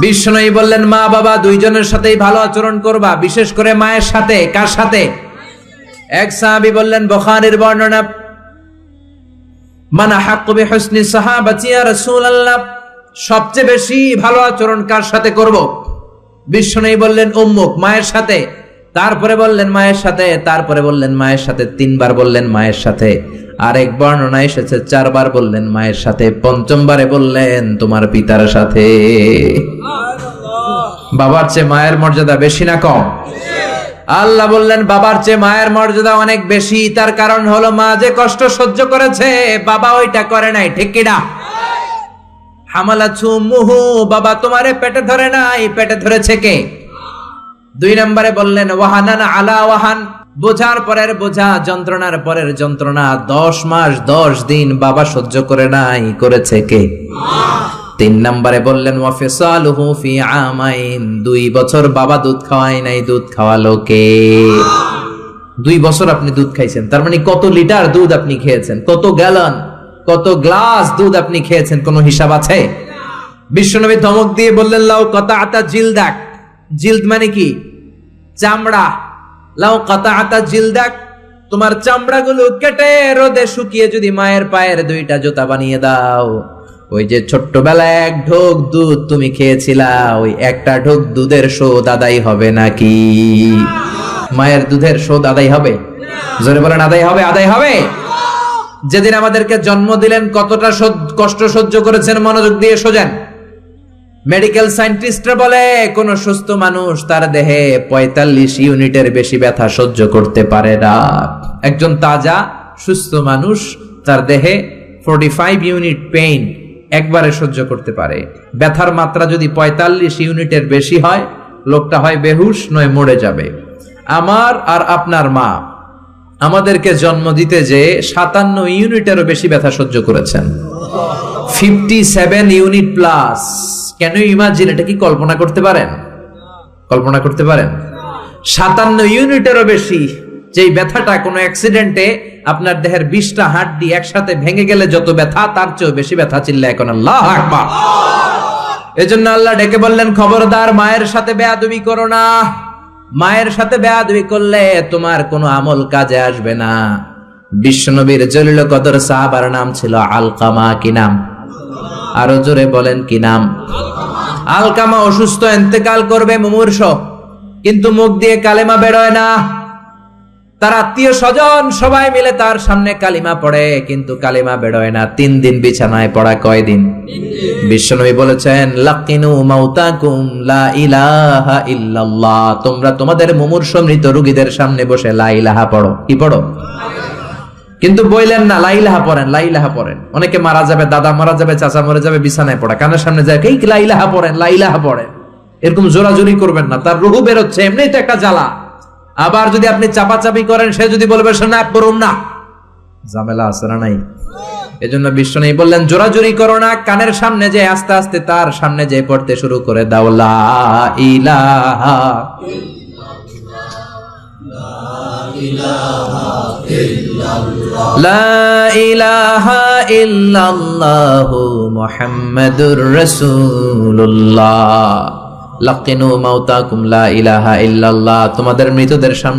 বিষ্ণুই বললেন, মা বাবা, দুইজনের সাথেই ভালো আচরণ করবা, বিশেষ করে মায়ের সাথে, কার সাথে? এক সাহাবী বললেন, বখারির বর্ণনা, মানা হাক্কু বিহুসনি সাহাবাতি ইয়া রাসূলুল্লাহ, সবচেয়ে বেশি ভালো আচরণ কার সাথে করব? বিষ্ণুই বললেন, উম্মুক, মায়ের সাথে। তারপরে বললেন, মায়ের সাথে। তারপরে বললেন, মায়ের সাথে। তিনবার বললেন, মায়ের সাথে। আরেক বর্ণনা এসেছে, চারবার বললেন মায়ের সাথে, পঞ্চমবারে বললেন তোমার পিতার সাথে। বাবার চেয়ে মায়ের মর্যাদা বেশি না কম? আল্লাহ বললেন, বাবার চেয়ে মায়ের মর্যাদা অনেক বেশি, তার কারণ হলো মা যে কষ্ট সহ্য করেছে, বাবা ওইটা করে নাই, ঠিক কিনা? হামালা মুহু বাবা তোমারে পেটে ধরে নাই, পেটে ধরেছে কে? দুই নম্বরে বললেন, ওয়াহানান আলা ওয়াহান। বোঝার পরের বোঝা, যন্ত্রণার পরের যন্ত্রণা, দশ মাস, দশ দিন বাবা সহ্য করে নাই, করেছে কে? তিন নম্বরে বললেন ফি দুই বছর বাবা দুধ খাওয়াই নাই, দুধ খাওয়ালো কে? দুই বছর আপনি দুধ খাইছেন, তার মানে কত লিটার দুধ আপনি খেয়েছেন, কত গ্যালন, কত গ্লাস দুধ আপনি খেয়েছেন, কোনো হিসাব আছে? বিশ্বনবী ধমক দিয়ে বললেন, লাউ কতা আতা জিলদাক জিলদ মানে কি? চামড়া। লাউ কতা আতা জিলদাক, তোমার চামড়াগুলো কেটে রোদে শুকিয়ে যদি মায়ের পায়ের দুইটা জুতা বানিয়ে দাও। ওই যে ছোট্টবেলায় এক ঢোক দুধ তুমি খেয়েছিলা, ওই একটা ঢোক দুধের শোধ আদায় হবে নাকি? মায়ের দুধের শোধ আদায় হবে? জোরে বলেন, আদায় হবে আদায় হবে? যেদিন আমাদেরকে জন্ম দিলেন, কতটা কষ্ট সহ্য করেছেন, মনোযোগ দিয়ে সোজেন মেডিকেল সায়েন্টিস্টরা বলে, কোন সুস্থ মানুষ তার দেহে পঁয়তাল্লিশ ইউনিটের বেশি ব্যথা সহ্য করতে পারে না। একজন তাজা, সুস্থ মানুষ তার দেহে ফোর্টি ফাইভ ইউনিট পেইন একবারে সহ্য করতে পারে। ব্যথার মাত্রা যদি পঁয়তাল্লিশ ইউনিটের বেশি হয়, লোকটা হয় বেহুশ, নয় মরে যাবে। আমার আর আপনার মা আমাদেরকে জন্ম দিতে যে সাতান্ন ইউনিটেরও বেশি ব্যথা সহ্য করেছেন। ফিফটি সেভেন ইউনিট প্লাস কেন ইমাজিন এটা কি কল্পনা করতে পারেন? কল্পনা করতে পারেন? সাতান্ন ইউনিটেরও বেশি যেই ব্যথাটা কোনো অ্যাক্সিডেন্টে আপনার দেহের বিশটা হাড্ডি একসাথে ভেঙে গেলে যত ব্যথা, তার চেয়েও বেশি ব্যথা চিল্লা এখন আল্লাহ আকবার। এজন্য আল্লাহ ডেকে বললেন, খবরদার, মায়ের সাথে বেয়াদবি করো না। মায়ের সাথে বেয়াদবি করলে তোমার কোনো আমল কাজে আসবে না। বিশ্বনবীর জলিল কদর সাহাবার নাম ছিল আলকামা কি নাম। আরও জোরে বলেন কি নাম? আলকামা অসুস্থ, এন্তেকাল করবে মুমূর্ষ, কিন্তু মুখ দিয়ে কালেমা বেরোয় না। তার আত্মীয় স্বজন সবাই মিলে তার সামনে কালিমা পড়ে, কিন্তু কালিমা বেরোয় না। তিন দিন বিছানায় পড়া কয়দিন বিশ্বনবী বলেছেন, লাকিনু মাউতাকুম লা ইলাহা ইল্লাল্লাহ। তোমরা তোমাদের মুমূর্ষ মৃত রোগীদের সামনে বসে লা ইলাহা পড়ো। কি পড়ো? কিন্তু বইলেন না, লাইলাহা পড়েন লাইলাহা পড়েন। অনেকে মারা যাবে, দাদা মারা যাবে, চাচা মরে যাবে, বিছানায় পড়া। কানের সামনে যায়, এই লাইলাহা পড়েন লাইলাহা পড়েন? এরকম জোরাজোরি করবেন না, তার রুহু বেরোচ্ছে, এমনিই তো একটা জ্বালা। আবার যদি আপনি চাপাচাপি করেন, সে যদি বলবে না পড়ুন না। ঝামেলা আছে না নাই? এজন্য বিশ্ব নেই বললেন, জোরাজোরি করো না, কানের সামনে যে, আস্তে আস্তে তার সামনে যে পড়তে শুরু করে দাও, লা ইলাহা লা ইলাহা ইল্লাল্লাহ মুহাম্মাদুর রাসূলুল্লাহ। লাকিনু মাউতাকুম লা ইলাহা ইল্লাল্লাহ। তোমাদের মৃতদের সামনে